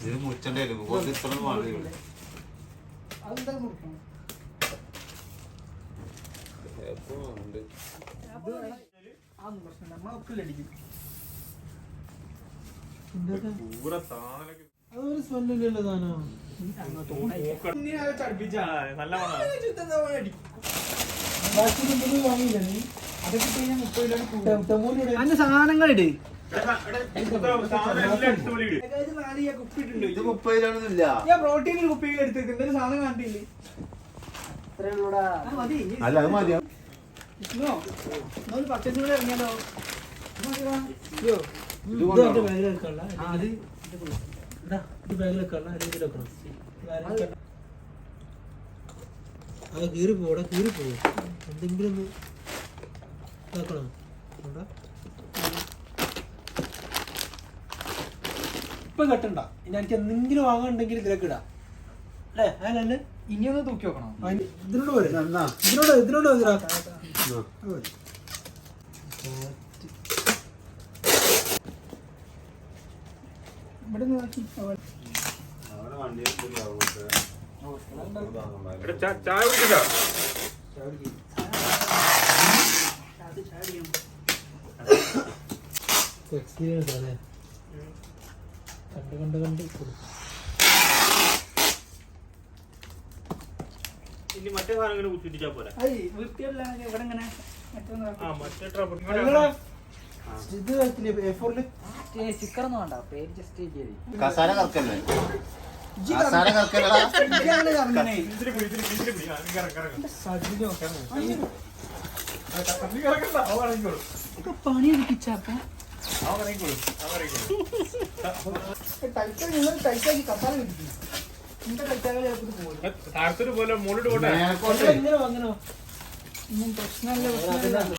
ഇത് മുറിച്ചണ്ടേ ഇത്ര മാറി അതെന്താ മുറിക്കണം? അതൊരു. നല്ല സാധനങ്ങൾ ഇട്. ഇത് മുപ്പതിലൊന്നുമില്ല ഞാൻ പ്രോട്ടീൻ ഒരു കുപ്പിയിൽ എടുത്തേക്ക്. എന്തൊരു സാധനം കണ്ടില്ലേ ആ, മതി. ഇനി അല്ല അത് മതിയാ? ഇന്നോ? എന്നൊരു പച്ചനും കൂടെ ഇറങ്ങിയാലോ? ഇത് മതിയെടാ. ഇത് ഇത് എന്റെ കൊണ്ടുവരണോ? ബാഗിൽ വെക്കാനുള്ള. ഇതാ, ഇത് ബാഗിൽ വെക്കാനുള്ള. അല്ലെങ്കിൽ വെക്കണം. അത് കീറി പോടാ കീറി പോകും എന്തെങ്കിലും ഇതാക്കണം? ഇപ്പൊ കെട്ടണ്ട. ഇനി എനിക്ക് എന്തെങ്കിലും വാങ്ങാനുണ്ടെങ്കിൽ ഇതിലേക്ക് ഇടാം. അല്ലേ? അതല്ലേ ഇനി ഒന്ന് തൂക്കി നോക്കണം ഇതിനോട് എന്നാ ഇതിനോട് ഇതിനോട് ഇതിനാ ഇവിടെ നോക്കി. ആവും എടാ, ചായ കുടിക്കണ്ട അത് ചാടിയാണ് എക്സ്പീരിയൻസ് അല്ലേ കണ്ട് കണ്ട് കണ്ട് കൊടുക്കും. ഇനി മറ്റേ സാധനം ഇങ്ങനെ കുത്തിട്ടിച്ചാ പോരാ? ആ മറ്റേ ട്രബിൾ ഇത് വെക്കില്ലേ എ ഫോറിൽ സ്റ്റിക്കർ ഒന്നും വേണ്ട പേര് ജസ്റ്റ് കസാര കറക്കല്ലേ? കസാര കറക്കല്ലടാ. ഇതിൽ പിടി, ഇതിൽ ഇതിൽ പിടി. കറങ്ങ്, കറങ്ങ്. സജിലോ കറങ്ങിക്കോളും. പണി എടുപ്പിച്ചപ്പോ താഴത്തൊരു പോലെ മുകളിലോട്ട് പോട്ടെ. വന്നോ? പ്രശ്നമല്ല പ്രശ്നമല്ല.